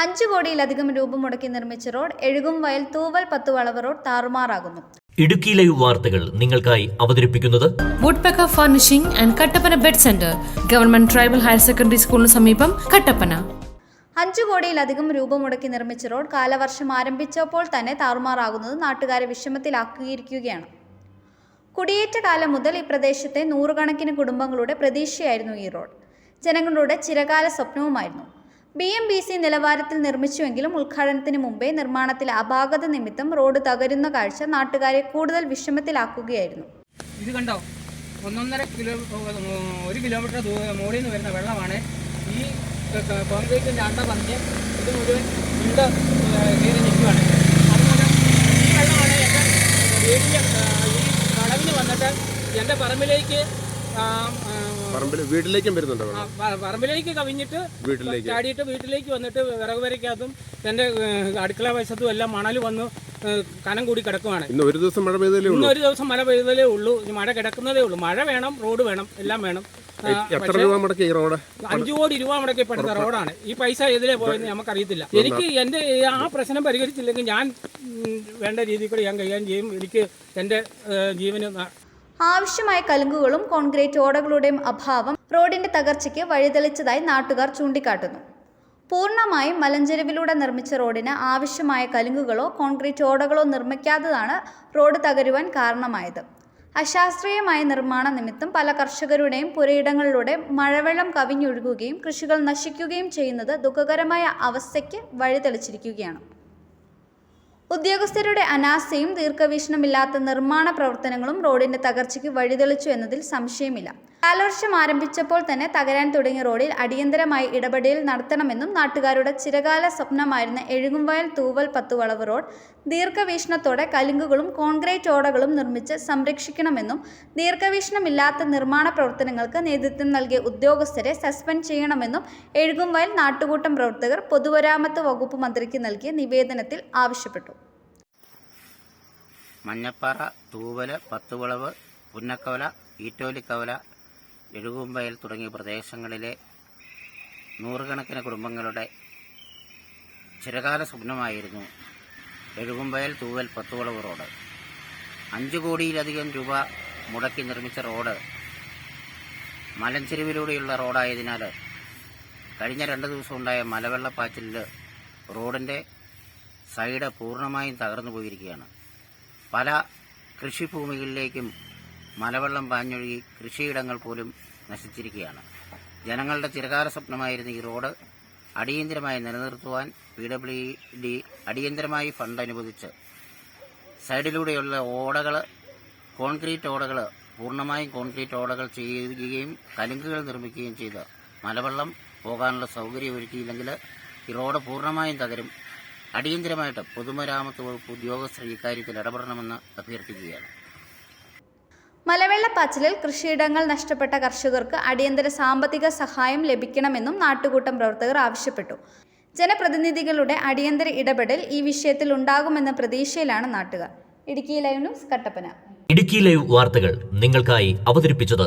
അഞ്ചു കോടിയിലധികം രൂപ മുടക്കി നിർമ്മിച്ച റോഡ് എഴുകും വയൽ തൂവൽ പത്തുവളവ് റോഡ് താറുമാറാകുന്നു. ഇടുക്കിയിലെ ലൈവ് വാർത്തകൾ നിങ്ങൾക്കായി അവതരിപ്പിക്കുന്നത് Woodpecker furnishing and Kattappana bed centre government tribal higher secondary സ്കൂളിന് സമീപം കട്ടപ്പന അഞ്ചു കോടിയിലധികം രൂപ മുടക്കി നിർമ്മിച്ച റോഡ് കാലവർഷം ആരംഭിച്ചപ്പോൾ തന്നെ താറുമാറാകുന്നത് നാട്ടുകാരെ വിഷമത്തിലാക്കിയിരിക്കുകയാണ്. കുടിയേറ്റ കാലം മുതൽ ഈ പ്രദേശത്തെ നൂറുകണക്കിന് കുടുംബങ്ങളുടെ പ്രതീക്ഷയായിരുന്നു ഈ റോഡ്. ജനങ്ങളുടെ ചിരകാല സ്വപ്നവുമായിരുന്നു. ബി എം ബി സി നിലവാരത്തിൽ നിർമ്മിച്ചുവെങ്കിലും ഉദ്ഘാടനത്തിന് മുമ്പേ നിർമ്മാണത്തിലെ അപാകത നിമിത്തം റോഡ് തകരുന്ന കാഴ്ച നാട്ടുകാരെ കൂടുതൽ വിഷമത്തിലാക്കുകയായിരുന്നു. ഇത് കണ്ടോ? ഒന്നൊന്നര കിലോ ഒരു കിലോമീറ്റർ ദൂ മുകളിൽ നിന്ന് വരുന്ന വെള്ളമാണ്. ഈ കോൺക്രീറ്റിന്റെ അണ്ട പറഞ്ഞ് ഇത് മുഴുവൻ ഉണ്ട് കയറി നിൽക്കുകയാണ് ഈ വെള്ളമാണ് എന്റെ വീടിന്റെ ഈ കടവിന് വന്നിട്ട് എന്റെ പറമ്പിലേക്ക് പറമ്പിൽ വീട്ടിലേക്കും വരുന്നുണ്ടോ പറമ്പിലേക്ക് കവിഞ്ഞിട്ട് വീട്ടിലേക്ക്. ചാടിയിട്ട് വീട്ടിലേക്ക് വന്നിട്ട് വിറക് വരയ്ക്കകത്തും എന്റെ അടുക്കള വശത്തും എല്ലാം മണൽ വന്ന് കനം കൂടി കിടക്കുവാണ്. ഇന്ന് ഒരു ദിവസം മഴ പെയ്തല്ലേ ഇന്ന് ഉള്ളൂ ഒരു ദിവസം മഴ പെയ്തതേ ഉള്ളൂ. മഴ കിടക്കുന്നതേ ഉള്ളൂ. മഴ വേണം റോഡ് വേണം എല്ലാം വേണം. എത്ര രൂപ മുടക്കി ഈ റോഡ്? അഞ്ചു കോടി രൂപ മുടക്കി റോഡാണ്. ഈ പൈസ എതിരെ പോയെന്ന് നമുക്കറിയത്തില്ല. എനിക്ക് എന്റെ ആ പ്രശ്നം പരിഹരിച്ചില്ലെങ്കിൽ ഞാൻ വേണ്ട രീതിയിൽ കൂടി ഞാൻ കൈകാര്യം ചെയ്യും. എനിക്ക് എന്റെ ജീവന് ആവശ്യമായ കലുങ്കുകളും കോൺക്രീറ്റ് ഓടകളുടെയും അഭാവം റോഡിന്റെ തകർച്ചയ്ക്ക് വഴിതെളിച്ചതായി നാട്ടുകാർ ചൂണ്ടിക്കാട്ടുന്നു. പൂർണമായും മലഞ്ചെരുവിലൂടെ നിർമ്മിച്ച റോഡിന് ആവശ്യമായ കലുങ്കുകളോ കോൺക്രീറ്റ് ഓടകളോ നിർമ്മിക്കാത്തതാണ് റോഡ് തകരുവാൻ കാരണമായത്. അശാസ്ത്രീയമായ നിർമ്മാണ നിമിത്തം പല കർഷകരുടെയും പുരയിടങ്ങളിലൂടെ മഴവെള്ളം കവിഞ്ഞൊഴുകുകയും കൃഷികൾ നശിക്കുകയും ചെയ്യുന്നത് ദുഃഖകരമായ അവസ്ഥയ്ക്ക് വഴിതെളിച്ചിരിക്കുകയാണ്. ഉദ്യോഗസ്ഥരുടെ അനാസ്ഥയും ദീർഘവീക്ഷണമില്ലാത്ത നിർമ്മാണ പ്രവർത്തനങ്ങളും റോഡിന്റെ തകർച്ചയ്ക്ക് വഴിതെളിച്ചു എന്നതിൽ സംശയമില്ല. കാലവർഷം ആരംഭിച്ചപ്പോൾ തന്നെ തകരാൻ തുടങ്ങിയ റോഡിൽ അടിയന്തരമായി ഇടപെടൽ നടത്തണമെന്നും നാട്ടുകാരുടെ ചിരകാല സ്വപ്നമായിരുന്ന എഴുകുംവയൽ തൂവൽ പത്തുവളവ് റോഡ് ദീർഘവീക്ഷണത്തോടെ കലുങ്കുകളും കോൺക്രീറ്റ് ഓടകളും നിർമ്മിച്ച് സംരക്ഷിക്കണമെന്നും ദീർഘവീക്ഷണമില്ലാത്ത നിർമ്മാണ പ്രവർത്തനങ്ങൾക്ക് നേതൃത്വം നൽകിയ ഉദ്യോഗസ്ഥരെ സസ്പെൻഡ് ചെയ്യണമെന്നും എഴുകുംവയൽ നാട്ടുകൂട്ടം പ്രവർത്തകർ പൊതുമരാമത്ത് വകുപ്പ് മന്ത്രിക്ക് നൽകിയ നിവേദനത്തിൽ ആവശ്യപ്പെട്ടു. മഞ്ഞപ്പാറ തൂവൽ പത്തുവളവ് പുന്നക്കവല ഈറ്റോലിക്കവല എഴുകുമ്പയൽ തുടങ്ങിയ പ്രദേശങ്ങളിലെ നൂറുകണക്കിന് കുടുംബങ്ങളുടെ ചിരകാല സ്വപ്നമായിരുന്നു എഴുകുമ്പയൽ തൂവൽ പത്തുവളവ് റോഡ്. അഞ്ച് കോടിയിലധികം രൂപ മുടക്കി നിർമ്മിച്ച റോഡ് മലഞ്ചെരുവിലൂടെയുള്ള റോഡായതിനാൽ കഴിഞ്ഞ രണ്ട് ദിവസം ഉണ്ടായ മലവെള്ളപ്പാച്ചിലിൽ റോഡിന്റെ സൈഡ് പൂർണമായും തകർന്നു പോയിരിക്കുകയാണ് പല കൃഷിഭൂമികളിലേക്കും മലവെള്ളം പാഞ്ഞൊഴുകി കൃഷിയിടങ്ങൾ പോലും നശിച്ചിരിക്കുകയാണ്. ജനങ്ങളുടെ ചിരകാല സ്വപ്നമായിരുന്ന ഈ റോഡ്. അടിയന്തരമായി നിലനിർത്തുവാൻ പി ഡബ്ല്യു ഡി അടിയന്തരമായി ഫണ്ട് അനുവദിച്ച് സൈഡിലൂടെയുള്ള ഓടകൾ കോൺക്രീറ്റ് ഓടകൾ പൂർണമായും കോൺക്രീറ്റ് ഓടകൾ ചെയ്യുകയും കലുങ്കുകൾ നിർമ്മിക്കുകയും ചെയ്ത് മലവെള്ളം പോകാനുള്ള സൗകര്യം ഒരുക്കിയില്ലെങ്കിൽ ഈ റോഡ് പൂർണമായും തകരും. അടിയന്തരമായിട്ട് പൊതുമരാമത്ത് വകുപ്പ് ഉദ്യോഗസ്ഥർ ഇക്കാര്യത്തിൽ ഇടപെടണമെന്ന് അഭ്യർത്ഥിക്കുകയാണ്. മലവെള്ളപ്പാച്ചിലിൽ കൃഷിയിടങ്ങൾ നഷ്ടപ്പെട്ട കർഷകർക്ക് അടിയന്തര സാമ്പത്തിക സഹായം ലഭിക്കണമെന്നും നാട്ടുകൂട്ടം പ്രവർത്തകർ ആവശ്യപ്പെട്ടു. ജനപ്രതിനിധികളുടെ അടിയന്തര ഇടപെടൽ ഈ വിഷയത്തിൽ ഉണ്ടാകുമെന്ന പ്രതീക്ഷയിലാണ് നാട്ടുകാർ. Idukki live news Kattappana. Idukki live വാർത്തകൾ നിങ്ങൾക്കായി അവതരിപ്പിച്ചത്